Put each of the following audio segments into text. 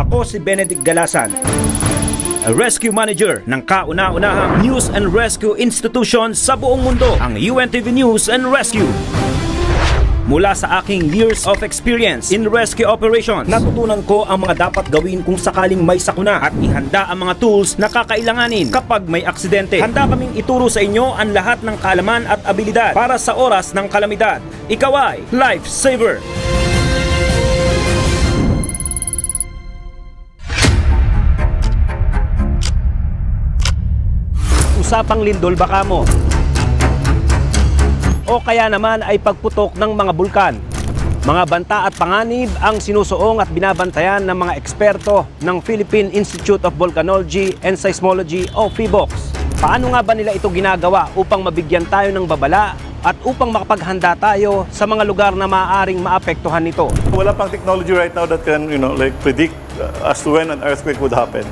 Ako si Benedict Galasan, Rescue Manager ng kauna-unahang News and Rescue Institution sa buong mundo, ang UNTV News and Rescue. Mula sa aking years of experience in rescue operations, natutunan ko ang mga dapat gawin kung sakaling may sakuna at ihanda ang mga tools na kakailanganin kapag may aksidente. Handa kaming ituro sa inyo ang lahat ng kaalaman at abilidad para sa oras ng kalamidad. Ikaw ay lifesaver! Usapang lindol baka mo. O kaya naman ay pagputok ng mga bulkan. Mga banta at panganib ang sinusuong at binabantayan ng mga eksperto ng Philippine Institute of Volcanology and Seismology o PHIVOLCS. Paano nga ba nila ito ginagawa upang mabigyan tayo ng babala at upang makapaghanda tayo sa mga lugar na maaaring maapektuhan nito? Wala pang technology right now that can, you know, like predict uh, as to when an earthquake would happen.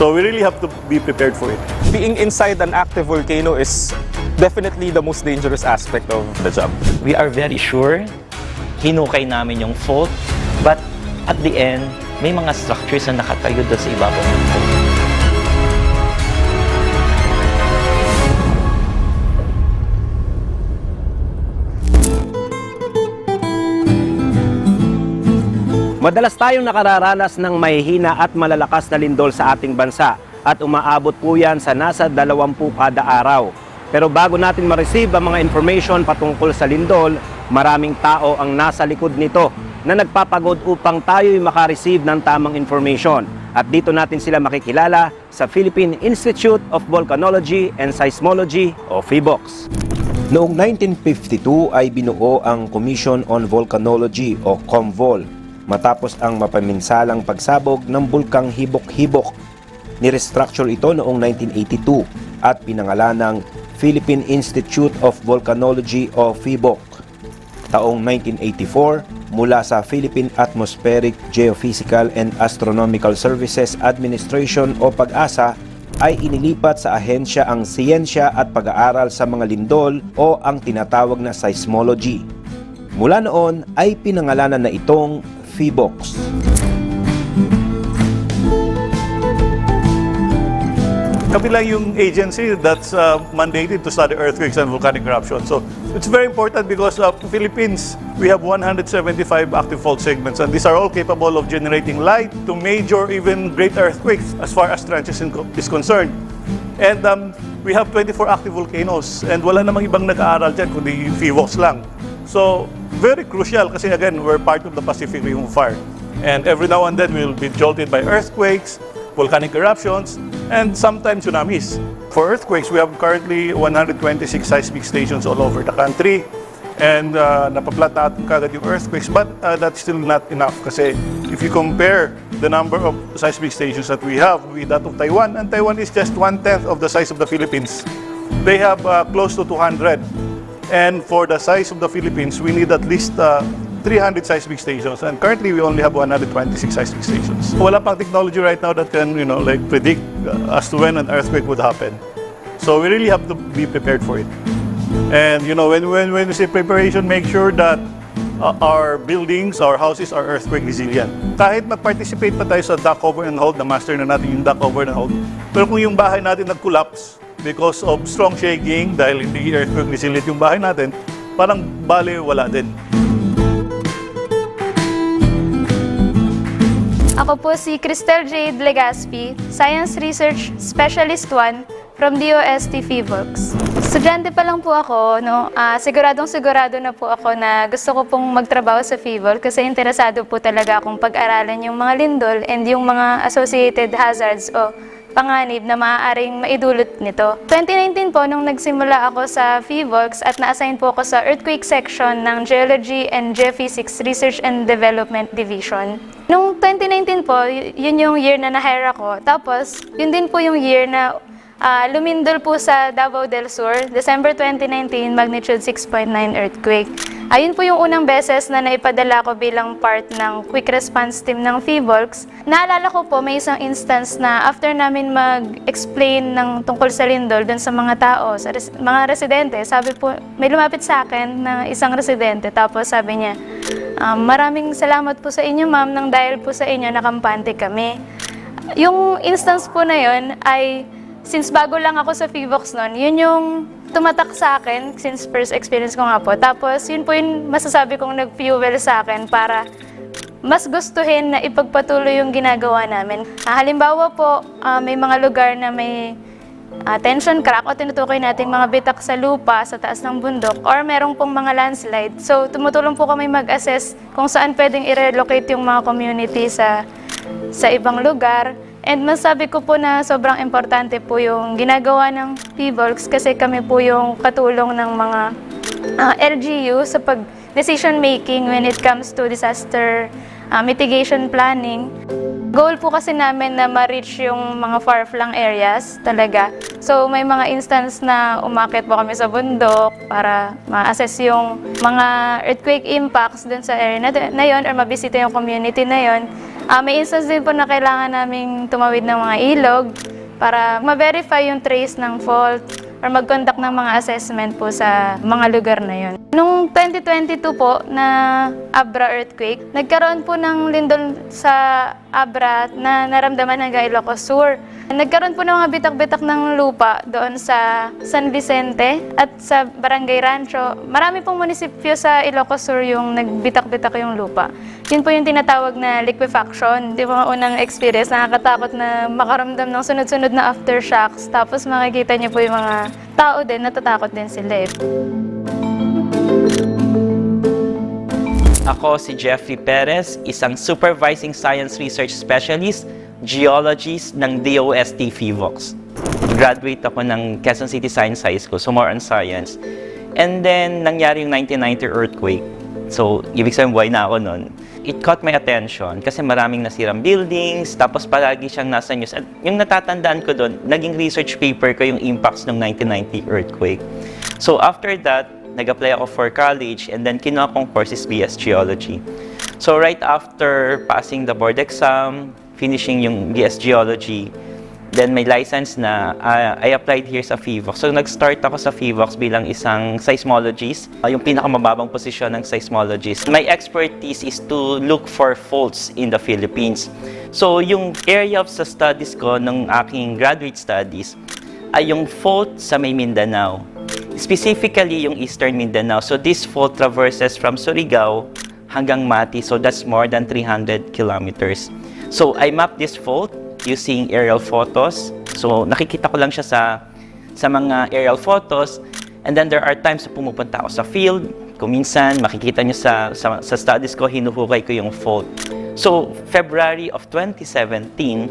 So we really have to be prepared for it. Being inside an active volcano is definitely the most dangerous aspect of the job. we are very sure hinukay namin yung fault but at the end may mga structures na nakatayo doon sa ibabaw Madalas tayong nakararanas ng mahihina at malalakas na lindol sa ating bansa at umaabot po yan sa nasa 20 kada araw. Pero bago natin ma-receive ang mga information patungkol sa lindol, maraming tao ang nasa likod nito na nagpapagod upang tayo'y makareceive ng tamang information. At dito natin sila makikilala sa Philippine Institute of Volcanology and Seismology o PHIVOLCS. Noong 1952 ay binuo ang Commission on Volcanology o COMVOL matapos ang mapaminsalang pagsabog ng bulkang Hibok-Hibok. Nirestructure ito noong 1982 at pinangalan ng Philippine Institute of Volcanology o PHIVOC. Taong 1984, mula sa Philippine Atmospheric Geophysical and Astronomical Services Administration o PAG-ASA ay inilipat sa ahensya ang siyensya at pag-aaral sa mga lindol o ang tinatawag na seismology. Mula noon ay pinangalanan na itong PHIVOLCS. Kami lang yung agency that's uh, mandated to study earthquakes and volcanic eruptions. So it's very important because uh, Philippines, we have 175 active fault segments and these are all capable of generating light to major, even great earthquakes as far as trenches in- is concerned. And um, we have 24 active volcanoes and wala namang ibang nag-aaral dyan kundi FIVOX lang. So very crucial kasi again, we're part of the Pacific Ring Fire. And every now and then we'll be jolted by earthquakes, volcanic eruptions, and sometimes tsunamis. For earthquakes, we have currently 126 seismic stations all over the country. And uh, napaplat natin kagad yung earthquakes, but uh, that's still not enough kasi if you compare the number of seismic stations that we have with that of Taiwan, and Taiwan is just one-tenth of the size of the Philippines. They have uh, close to 200. And for the size of the Philippines, we need at least uh, 300 seismic stations. And currently, we only have 126 seismic stations. Wala pang technology right now that can, you know, like predict uh, as to when an earthquake would happen. So we really have to be prepared for it. And you know, when when when we say preparation, make sure that uh, our buildings, our houses are earthquake resilient. Kahit mag-participate pa tayo sa dock over and hold, na-master na natin yung dock over and hold. Pero kung yung bahay natin nag-collapse because of strong shaking, dahil hindi earthquake resilient yung bahay natin, parang bale wala din. Ako po si Cristel Jade Legaspi, Science Research Specialist 1 from DOST PHIVOLCS. Estudyante pa lang po ako, no? Ah, siguradong sigurado na po ako na gusto ko pong magtrabaho sa PHIVOL kasi interesado po talaga akong pag-aralan yung mga lindol and yung mga associated hazards o panganib na maaaring maidulot nito. 2019 po, nung nagsimula ako sa PHIVOLCS at na-assign po ako sa Earthquake Section ng Geology and Geophysics Research and Development Division. Nung 2019 po, yun yung year na na-hire ako. Tapos, yun din po yung year na ah, lumindol po sa Davao del Sur, December 2019, magnitude 6.9 earthquake. Ayun po yung unang beses na naipadala ko bilang part ng quick response team ng PHIVOLCS. Naalala ko po may isang instance na after namin mag-explain ng tungkol sa lindol dun sa mga tao, sa res- mga residente, sabi po, may lumapit sa akin na isang residente tapos sabi niya, Um, maraming salamat po sa inyo, ma'am, nang dahil po sa inyo nakampante kami. Yung instance po na yon ay, since bago lang ako sa Fivox noon, yun yung tumatak sa akin since first experience ko nga po. Tapos, yun po yung masasabi kong nag-fuel sa akin para mas gustuhin na ipagpatuloy yung ginagawa namin. Ah, halimbawa po, ah, may mga lugar na may ah, tension crack o tinutukoy nating mga bitak sa lupa sa taas ng bundok or merong pong mga landslide. So, tumutulong po kami mag-assess kung saan pwedeng i-relocate yung mga community sa sa ibang lugar. And masabi ko po na sobrang importante po yung ginagawa ng PVOLX kasi kami po yung katulong ng mga ah, LGU sa pag decision making when it comes to disaster ah, mitigation planning. Goal po kasi namin na ma-reach yung mga far-flung areas talaga. So may mga instance na umakit po kami sa bundok para ma-assess yung mga earthquake impacts dun sa area na, na yun or mabisita yung community na yun. Ah, may instance din po na kailangan naming tumawid ng mga ilog para ma-verify yung trace ng fault or mag-conduct ng mga assessment po sa mga lugar na yun. Nung 2022 po na Abra earthquake, nagkaroon po ng lindol sa Abra na naramdaman hanggang Ilocos Sur. Nagkaroon po ng mga bitak-bitak ng lupa doon sa San Vicente at sa Barangay Rancho. Marami pong munisipyo sa Ilocos Sur yung nagbitak-bitak yung lupa. Yun po yung tinatawag na liquefaction. Di ba unang experience, nakakatakot na makaramdam ng sunod-sunod na aftershocks. Tapos makikita niyo po yung mga tao din, natatakot din sila eh. Ako si Jeffrey Perez, isang Supervising Science Research Specialist, Geologist ng DOST FIVOX. Graduate ako ng Quezon City Science High School, so more on science. And then, nangyari yung 1990 earthquake. So, ibig sabihin, buhay na ako noon. It caught my attention kasi maraming nasirang buildings, tapos palagi siyang nasa news. At yung natatandaan ko doon, naging research paper ko yung impacts ng 1990 earthquake. So, after that, nag-apply ako for college and then kinuha kong course is BS Geology. So right after passing the board exam, finishing yung BS Geology, then may license na, ah, I applied here sa FIVOX. So nag-start ako sa FIVOX bilang isang seismologist, ah, yung pinakamababang posisyon ng seismologist. My expertise is to look for faults in the Philippines. So yung area of sa studies ko ng aking graduate studies ay yung fault sa may Mindanao. Specifically, yung Eastern Mindanao. So, this fault traverses from Surigao hanggang Mati. So, that's more than 300 kilometers. So, I mapped this fault using aerial photos. So, nakikita ko lang siya sa, sa mga aerial photos. And then, there are times na pumupunta ako sa field. Kung minsan, makikita niyo sa, sa, sa studies ko, hinuhukay ko yung fault. So, February of 2017,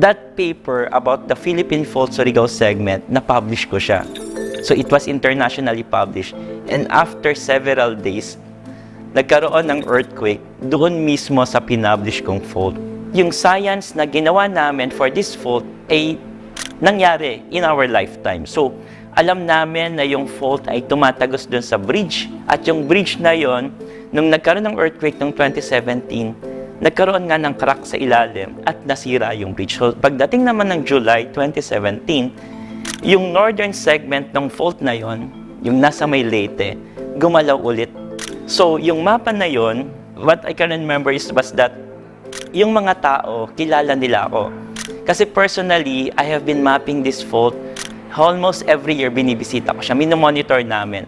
that paper about the Philippine Fault Surigao segment, na-publish ko siya. So it was internationally published. And after several days, nagkaroon ng earthquake doon mismo sa pinublish kong fault. Yung science na ginawa namin for this fault ay nangyari in our lifetime. So, alam namin na yung fault ay tumatagos doon sa bridge. At yung bridge na yon, nung nagkaroon ng earthquake noong 2017, nagkaroon nga ng crack sa ilalim at nasira yung bridge. So, pagdating naman ng July 2017, yung northern segment ng fault na yon, yung nasa may Leyte, gumalaw ulit. So, yung mapa na yon, what I can remember is was that yung mga tao, kilala nila ako. Kasi personally, I have been mapping this fault almost every year binibisita ko siya, minomonitor namin.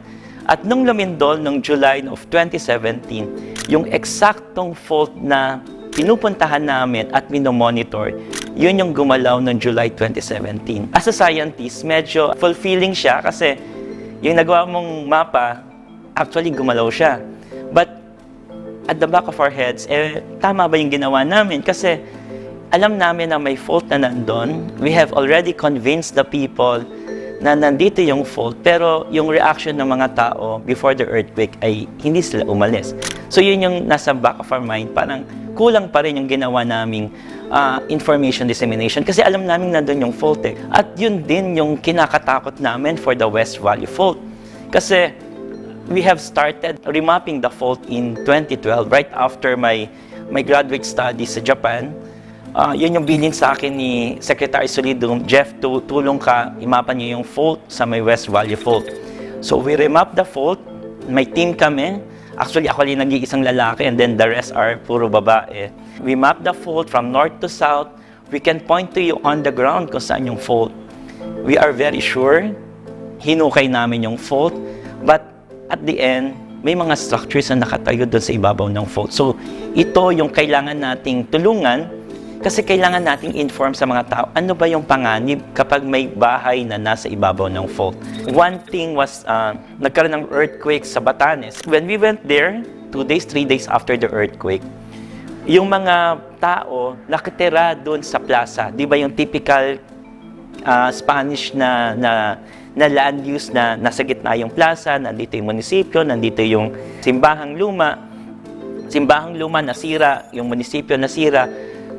At nung lumindol, nung July of 2017, yung eksaktong fault na pinupuntahan namin at minomonitor, yun yung gumalaw noong July 2017. As a scientist, medyo fulfilling siya kasi yung nagawa mong mapa, actually gumalaw siya. At the back of our heads, eh, tama ba yung ginawa namin? Kasi alam namin na may fault na nandun. We have already convinced the people na nandito yung fault, pero yung reaction ng mga tao before the earthquake ay hindi sila umalis. So yun yung nasa back of our mind, parang kulang pa rin yung ginawa naming ah, information dissemination kasi alam namin nandun yung fault eh. At yun din yung kinakatakot namin for the West Valley Fault. Kasi we have started remapping the fault in 2012 right after my my graduate studies sa Japan. Ah, yun yung bilin sa akin ni Secretary Solido, Jeff, tu- tulong ka, imapa niyo yung fault sa may West Valley Fault. So we remap the fault, may team kami, Actually, ako lang nag-iisang lalaki and then the rest are puro babae. We map the fault from north to south. We can point to you on the ground kung saan yung fault. We are very sure, hinukay namin yung fault. But at the end, may mga structures na nakatayo doon sa ibabaw ng fault. So, ito yung kailangan nating tulungan kasi kailangan nating inform sa mga tao ano ba yung panganib kapag may bahay na nasa ibabaw ng fault. One thing was, uh, nagkaroon ng earthquake sa Batanes. When we went there, two days, three days after the earthquake, yung mga tao nakatira doon sa plaza. Di ba yung typical ah, Spanish na, na, na land use na nasa gitna yung plaza, nandito yung munisipyo, nandito yung simbahang luma. Simbahang luma nasira, yung munisipyo nasira.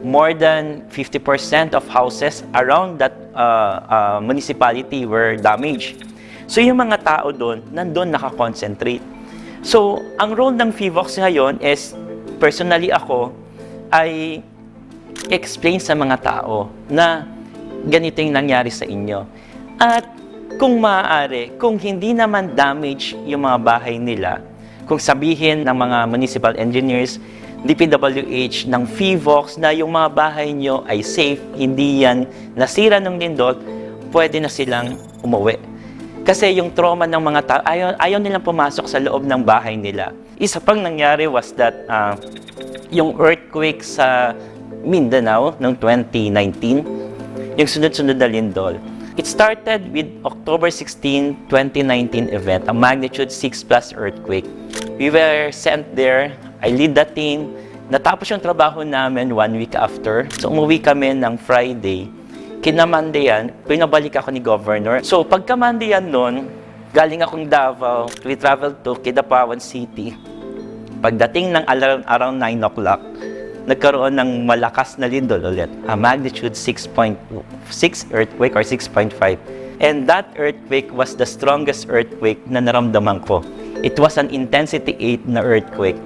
More than 50% of houses around that uh, uh, municipality were damaged. So yung mga tao doon, nandun nakakoncentrate. So, ang role ng FIVOX ngayon is, personally ako, ay explain sa mga tao na ganito yung nangyari sa inyo. At kung maaari, kung hindi naman damage yung mga bahay nila, kung sabihin ng mga municipal engineers, DPWH ng FIVOX na yung mga bahay nyo ay safe, hindi yan nasira ng lindol, pwede na silang umuwi. Kasi yung trauma ng mga tao, ayaw, ayaw nilang pumasok sa loob ng bahay nila. Isa pang nangyari was that ah, yung earthquake sa Mindanao noong 2019, yung sunod-sunod na lindol. It started with October 16, 2019 event, a magnitude 6 plus earthquake. We were sent there, I lead the team. Natapos yung trabaho namin one week after. So umuwi kami ng Friday. Kinamandayan, pinabalik ako ni Governor. So pagkamandayan nun, galing akong Davao, we traveled to Kidapawan City. Pagdating ng around 9 o'clock, nagkaroon ng malakas na lindol ulit. A magnitude 6.6 earthquake or 6.5. And that earthquake was the strongest earthquake na naramdaman ko. It was an intensity 8 na earthquake.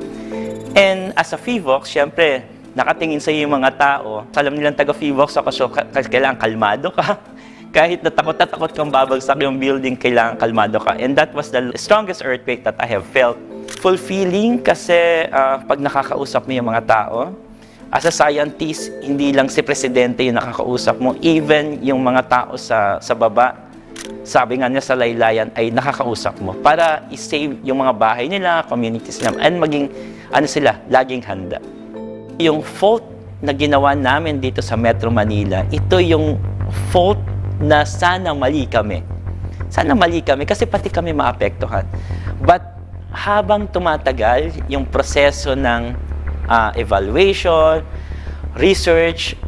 And as a FIVOX, syempre, nakatingin sa yung mga tao. Alam nilang taga FIVOX ako, so ka- kailangan kalmado ka. Kahit natakot na takot kang babagsak yung building, kailangan kalmado ka. And that was the strongest earthquake that I have felt. Fulfilling kasi ah, pag nakakausap mo yung mga tao, as a scientist, hindi lang si presidente yung nakakausap mo, even yung mga tao sa, sa baba, sabi nga niya sa laylayan ay nakakausap mo para i-save yung mga bahay nila, communities nila, and maging, ano sila, laging handa. Yung fault na ginawa namin dito sa Metro Manila, ito yung fault na sana mali kami. Sana mali kami kasi pati kami maapektuhan. But habang tumatagal yung proseso ng ah, evaluation, research,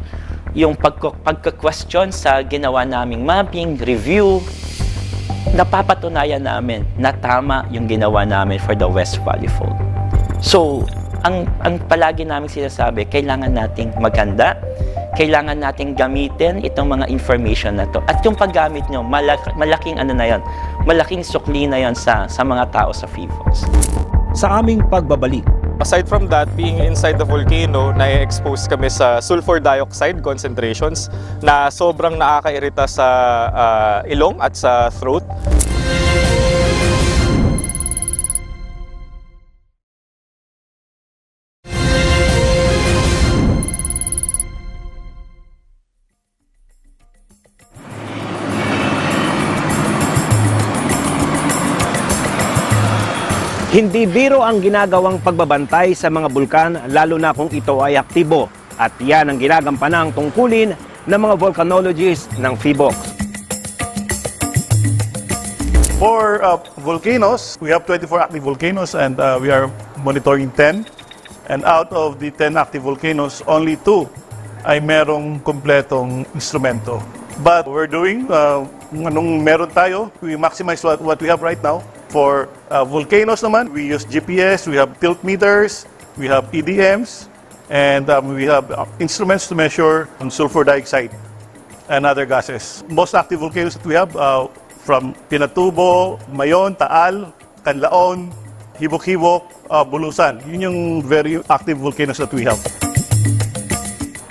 yung pagka-question sa ginawa naming mapping, review, napapatunayan namin na tama yung ginawa namin for the West Valley Fault. So, ang, ang palagi namin sinasabi, kailangan nating maganda, kailangan nating gamitin itong mga information na to. At yung paggamit nyo, malak- malaking ano na yon, malaking sukli na yon sa, sa mga tao sa FIFOS. Sa aming pagbabalik, Aside from that, being inside the volcano, na-expose kami sa sulfur dioxide concentrations na sobrang nakakairita sa ah, ilong at sa throat. Hindi biro ang ginagawang pagbabantay sa mga bulkan lalo na kung ito ay aktibo at yan ang ginagampanan tungkulin ng mga volcanologists ng FIBOX. For uh, volcanoes, we have 24 active volcanoes and uh, we are monitoring 10. And out of the 10 active volcanoes, only 2 ay merong kompletong instrumento. But we're doing, uh, anong meron tayo, we maximize what, what we have right now. For uh, volcanoes naman, we use GPS, we have tilt meters, we have EDMs, and um, we have uh, instruments to measure sulfur dioxide and other gases. Most active volcanoes that we have uh, from Pinatubo, Mayon, Taal, Canlaon, Hibok-Hibok, uh, Bulusan. Yun yung very active volcanoes that we have.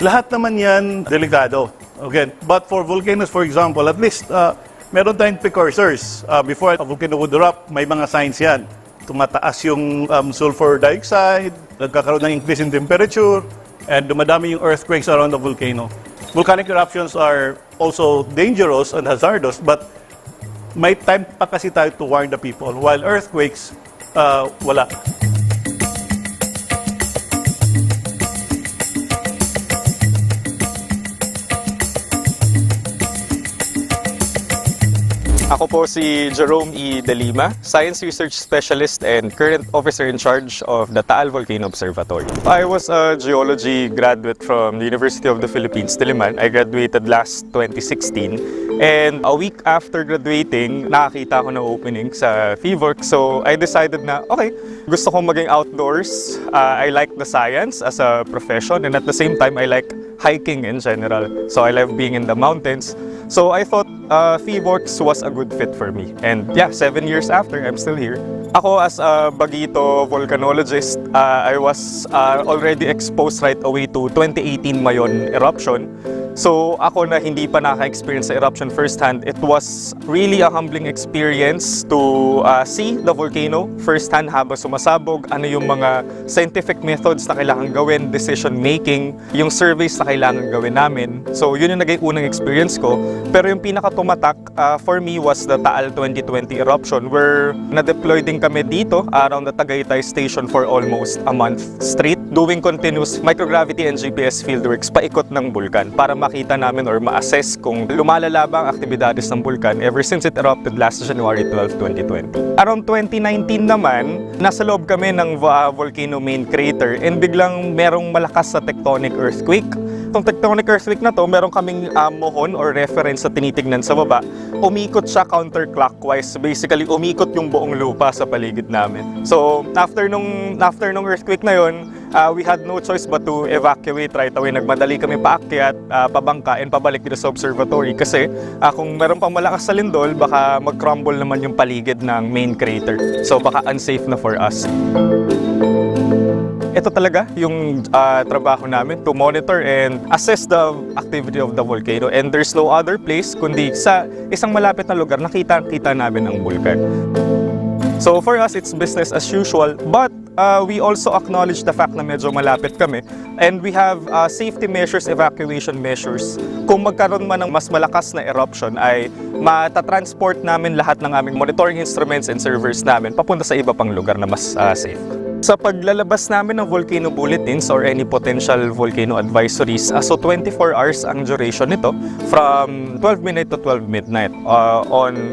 Lahat naman yan delikado. Okay. But for volcanoes, for example, at least uh, meron tayong precursors. Uh, before a volcano would erupt, may mga signs yan. tumataas yung um, sulfur dioxide, nagkakaroon ng increase in temperature, and dumadami yung earthquakes around the volcano. Volcanic eruptions are also dangerous and hazardous, but may time pa kasi tayo to warn the people, while earthquakes, uh, wala. Ako po si Jerome E. De Lima, Science Research Specialist and current officer in charge of the Taal Volcano Observatory. I was a geology graduate from the University of the Philippines, Diliman. I graduated last 2016. And a week after graduating, nakakita ako ng opening sa FIVORK. So I decided na, okay, gusto kong maging outdoors. Uh, I like the science as a profession and at the same time, I like hiking in general. So I love being in the mountains. So I thought uh, FIVORKS was a good fit for me. And yeah, seven years after, I'm still here. Ako as a Bagito volcanologist, uh, I was uh, already exposed right away to 2018 Mayon eruption. So ako na hindi pa naka-experience sa eruption firsthand, it was really a humbling experience to uh, see the volcano firsthand habang sumasabog, ano yung mga scientific methods na kailangan gawin, decision making, yung surveys na kailangan gawin namin. So yun yung naging unang experience ko. Pero yung pinaka-tumatak uh, for me was the Taal 2020 eruption where na-deploy din kami dito around the Tagaytay station for almost a month straight doing continuous microgravity and GPS fieldworks paikot ng bulkan para makita namin or ma-assess kung lumalala ba aktibidades ng bulkan ever since it erupted last January 12, 2020. Around 2019 naman, nasa loob kami ng uh, volcano main crater and biglang merong malakas sa tectonic earthquake itong tectonic earthquake na to, meron kaming uh, mohon or reference sa tinitignan sa baba. Umikot siya counterclockwise. Basically, umikot yung buong lupa sa paligid namin. So, after nung, after nung earthquake na yon, uh, we had no choice but to evacuate right away. Nagmadali kami paakyat, uh, pabangka, and pabalik dito sa observatory. Kasi uh, kung meron pang malakas sa lindol, baka mag-crumble naman yung paligid ng main crater. So, baka unsafe na for us. Ito talaga yung uh, trabaho namin to monitor and assess the activity of the volcano and there's no other place kundi sa isang malapit na lugar nakita-kita namin ang bulkan. So for us, it's business as usual but uh, we also acknowledge the fact na medyo malapit kami and we have uh, safety measures, evacuation measures. Kung magkaroon man ng mas malakas na eruption ay matatransport namin lahat ng aming monitoring instruments and servers namin papunta sa iba pang lugar na mas uh, safe. Sa paglalabas namin ng volcano bulletins or any potential volcano advisories, uh, so 24 hours ang duration nito from 12 midnight to 12 midnight uh, on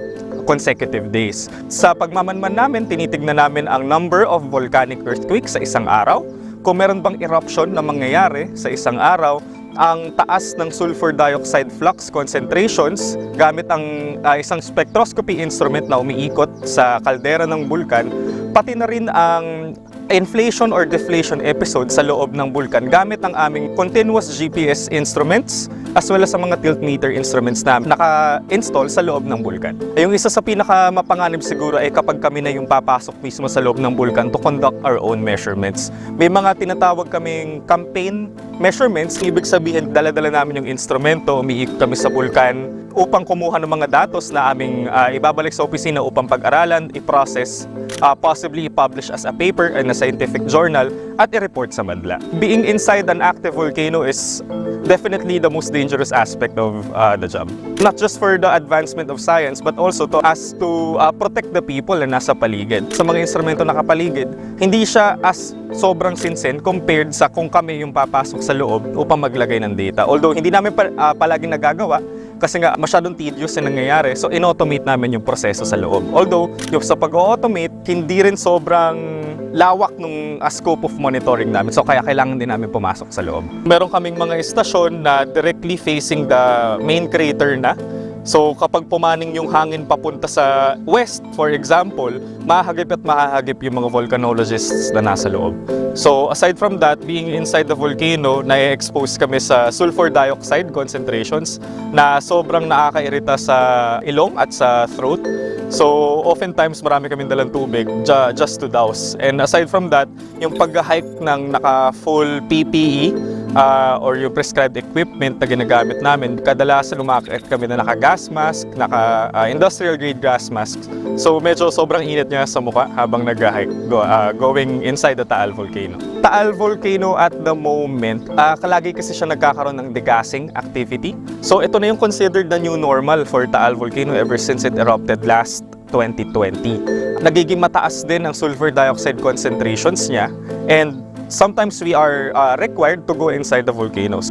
consecutive days. Sa pagmamanman namin, tinitignan namin ang number of volcanic earthquakes sa isang araw, kung meron bang eruption na mangyayari sa isang araw, ang taas ng sulfur dioxide flux concentrations gamit ang uh, isang spectroscopy instrument na umiikot sa kaldera ng bulkan, pati na rin ang inflation or deflation episode sa loob ng bulkan gamit ang aming continuous GPS instruments as well as sa mga tiltmeter instruments na naka-install sa loob ng bulkan. Yung isa sa pinaka mapanganib siguro ay kapag kami na yung papasok mismo sa loob ng bulkan to conduct our own measurements. May mga tinatawag kaming campaign measurements, ibig sabihin dala-dala namin yung instrumento, umiikot kami sa bulkan upang kumuha ng mga datos na aming uh, ibabalik sa opisina upang pag-aralan, i-process, uh, possibly i-publish as a paper in a scientific journal at i-report sa madla. Being inside an active volcano is definitely the most dangerous aspect of uh, the job. Not just for the advancement of science, but also to as to uh, protect the people na nasa paligid. Sa mga instrumento nakapaligid, hindi siya as sobrang sinsen compared sa kung kami yung papasok sa loob upang maglagay ng data. Although hindi namin pa, uh, palaging nagagawa, kasi nga masyadong tedious yung nangyayari. So, in-automate namin yung proseso sa loob. Although, yung sa pag-automate, hindi rin sobrang lawak nung uh, scope of monitoring namin. So, kaya kailangan din namin pumasok sa loob. Meron kaming mga istasyon na directly facing the main crater na. So kapag pumaning yung hangin papunta sa west, for example, mahagip at mahahagip yung mga volcanologists na nasa loob. So aside from that, being inside the volcano, na-expose kami sa sulfur dioxide concentrations na sobrang nakakairita sa ilong at sa throat. So oftentimes marami kaming dalang tubig ju- just to douse. And aside from that, yung pag-hike ng naka full PPE, ah, or yung prescribed equipment na ginagamit namin, kadalasan lumakit kami na naka-gas mask, naka-industrial grade gas mask. So medyo sobrang init niya sa mukha habang nag-hike go, ah, going inside the Taal Volcano. Taal Volcano at the moment, ah, kalagi kasi siya nagkakaroon ng degassing activity. So ito na yung considered na new normal for Taal Volcano ever since it erupted last 2020. Nagiging mataas din ang sulfur dioxide concentrations niya and sometimes we are uh, required to go inside the volcanoes.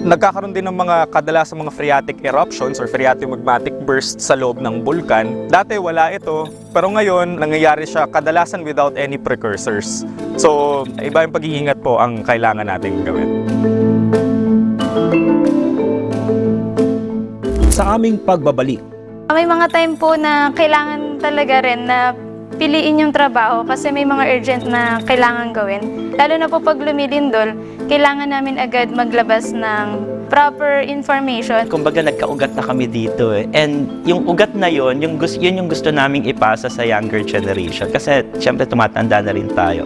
Nagkakaroon din ng mga kadalasang mga phreatic eruptions or phreatic magmatic bursts sa loob ng bulkan. Dati wala ito, pero ngayon nangyayari siya kadalasan without any precursors. So, iba yung pag-iingat po ang kailangan nating gawin. Sa aming pagbabalik, May mga time po na kailangan talaga rin na piliin yung trabaho kasi may mga urgent na kailangan gawin. Lalo na po pag lumilindol, kailangan namin agad maglabas ng proper information. Kumbaga nagkaugat na kami dito eh. And yung ugat na yon, yung gusto, yun yung gusto naming ipasa sa younger generation. Kasi syempre tumatanda na rin tayo.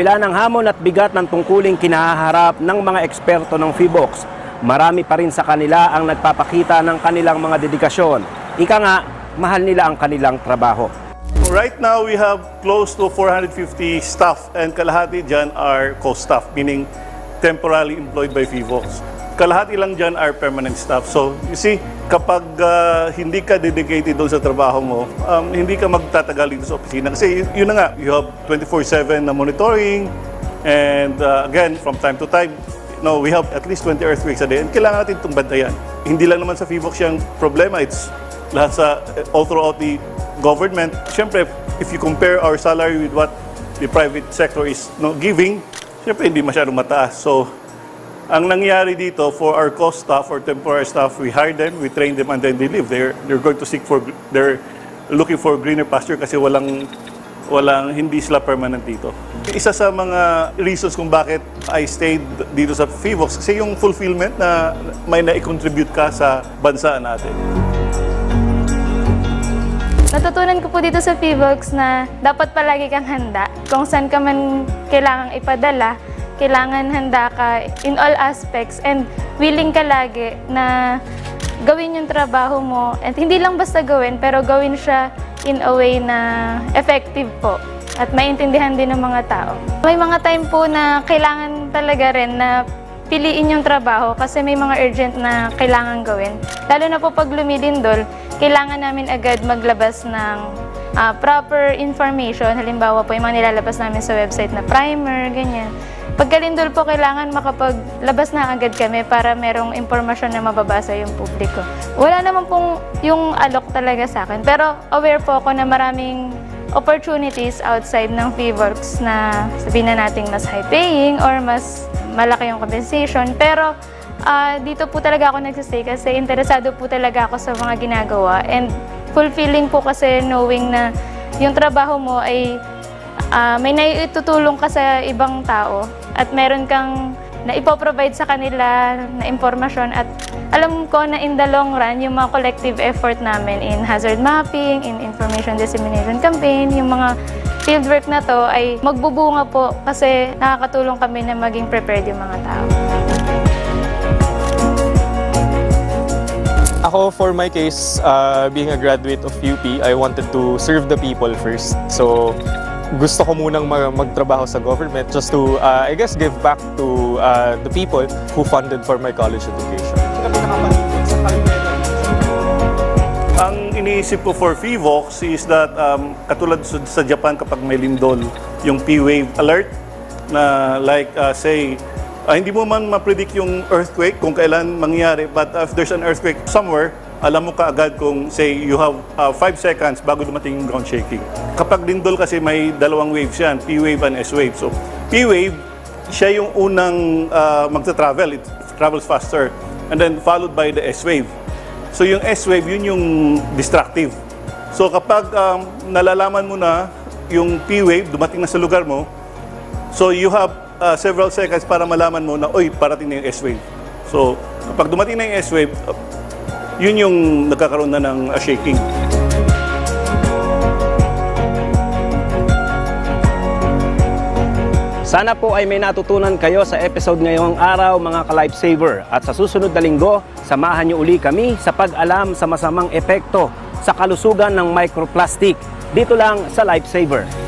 Kabila ng hamon at bigat ng tungkuling kinaharap ng mga eksperto ng FIBOX, marami pa rin sa kanila ang nagpapakita ng kanilang mga dedikasyon. Ika nga, mahal nila ang kanilang trabaho. Right now, we have close to 450 staff and kalahati dyan are co-staff, meaning temporarily employed by FIVOX. Kalahati lang dyan are permanent staff. So, you see, kapag ah, hindi ka dedicated doon sa trabaho mo, um, hindi ka magtatagal dito sa opisina. Kasi yun, na nga, you have 24-7 na monitoring and ah, again, from time to time, no, we have at least 20 earthquakes a day and kailangan natin itong bantayan. Hindi lang naman sa FIVOX yung problema, it's lahat sa all throughout the government. Siyempre, if you compare our salary with what the private sector is no, giving, siyempre hindi masyadong mataas. So, ang nangyari dito for our cost staff or temporary staff, we hire them, we train them, and then they leave. They're, they're going to seek for, they're looking for greener pasture kasi walang, walang, hindi sila permanent dito. Isa sa mga reasons kung bakit I stayed dito sa FIVOX kasi yung fulfillment na may na-contribute ka sa bansa natin. Natutunan ko po dito sa PBOX na dapat palagi kang handa. Kung saan ka man kailangang ipadala, kailangan handa ka in all aspects and willing ka lagi na gawin yung trabaho mo. And hindi lang basta gawin, pero gawin siya in a way na effective po at maintindihan din ng mga tao. May mga time po na kailangan talaga rin na piliin yung trabaho kasi may mga urgent na kailangan gawin. Lalo na po pag lumilindol, kailangan namin agad maglabas ng ah, proper information. Halimbawa po yung mga nilalabas namin sa website na primer, ganyan. Pagkalindol po, kailangan makapaglabas na agad kami para merong impormasyon na mababasa yung publiko. Wala naman pong yung alok talaga sa akin. Pero aware po ako na maraming opportunities outside ng FIVORKS na sabihin na nating mas high-paying or mas malaki yung compensation. Pero ah, dito po talaga ako nagsistay kasi interesado po talaga ako sa mga ginagawa and fulfilling po kasi knowing na yung trabaho mo ay ah, may naitutulong ka sa ibang tao at meron kang na ipoprovide sa kanila na impormasyon at alam ko na in the long run, yung mga collective effort namin in hazard mapping, in information dissemination campaign, yung mga fieldwork na to ay magbubunga po kasi nakakatulong kami na maging prepared yung mga tao. Ako, for my case, uh, being a graduate of UP, I wanted to serve the people first. So, gusto ko munang mag- magtrabaho sa government just to, uh, I guess, give back to uh, the people who funded for my college education. Ang iniisip ko for FIVOX is that um, katulad sa, Japan kapag may lindol, yung P-wave alert na like uh, say, ah, hindi mo man ma-predict yung earthquake kung kailan mangyari but if there's an earthquake somewhere, alam mo kaagad kung say you have 5 seconds bago dumating yung ground shaking. Kapag lindol kasi may dalawang waves yan, P-wave and S-wave. So P-wave, siya yung unang uh, magta-travel, it travels faster and then followed by the S-wave. So yung S-wave, yun yung destructive. So kapag um, nalalaman mo na yung P-wave, dumating na sa lugar mo, so you have uh, several seconds para malaman mo na, oy, parating na yung S-wave. So, kapag dumating na yung S-wave, uh, yun yung nagkakaroon na ng uh, shaking. Sana po ay may natutunan kayo sa episode ngayong araw mga ka-lifesaver. At sa susunod na linggo, samahan niyo uli kami sa pag-alam sa masamang epekto sa kalusugan ng microplastic. Dito lang sa Lifesaver.